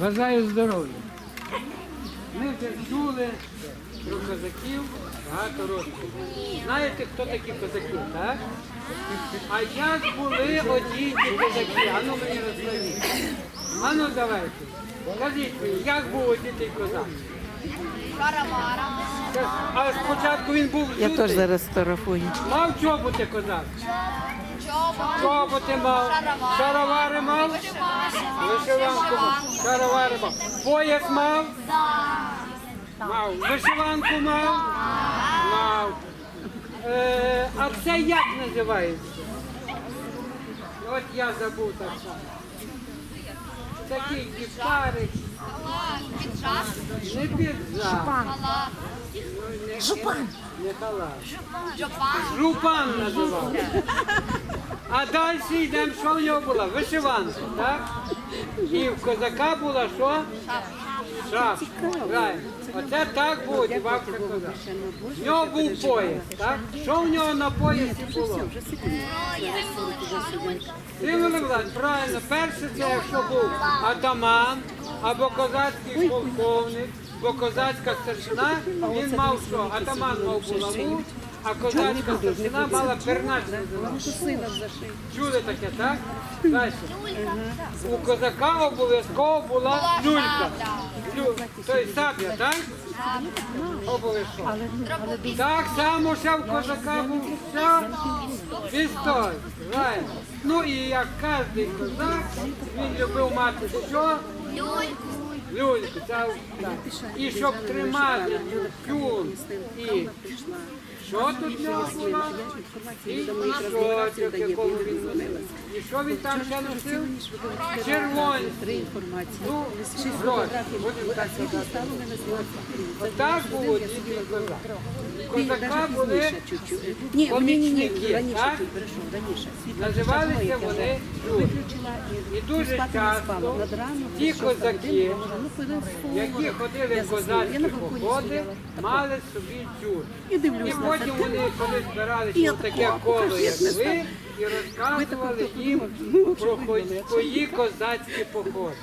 Бажаю здоров'я. Ми вже чули про козаків багато років. Знаєте, хто такі козаки, так? А як були одні козаки? Ану мені розкажіть. Ану давайте. Скажіть мені, як був одітий козак? А спочатку він був Я теж зараз фотографую. Мав чоботи козак? Чоботи мав, шаровари мав, вишиванку мав, шаровари мав. Пояс мав? Мав. Вишиванку мав? Мав. Е, а це як називається? От я забув так само. Такий кіпарик, не піджак. Жупан. Не халат. Жупан називав. А далі йдемо, що в нього була? Вишиванка, так? І в козака була що? Шапка. Правильно. Оце так був одівався козак. В нього був пояс, так? Що в нього на поясі було? Символи влади, правильно, перше це якщо був атаман або козацький полковник, бо козацька старшина, він мав що? Атаман мав булаву, а козацька старшина мала пернач називати. Чули таке, так? Далі. У козака обов'язково була люлька. Лю... Тобто сабля, так? Обов'язково. Так само ще в козака був? Пістоль. Ну і як кожен козак, він любив мати що? Люльку. Це. І щоб тримати тюн і що тут нього було? І мішочок, якому він носив. І що він там ще носив? Червоні. Ну, гроші. Будемо так було діти козак. Козака були помічники, так? Називалися вони люди. і І дуже часто ті козаки, ну, які ходили в козацькі походи, мали собі тюр. Потім вони, коли збиралися в таке коло, як ви, і розказували їм про свої козацькі походи.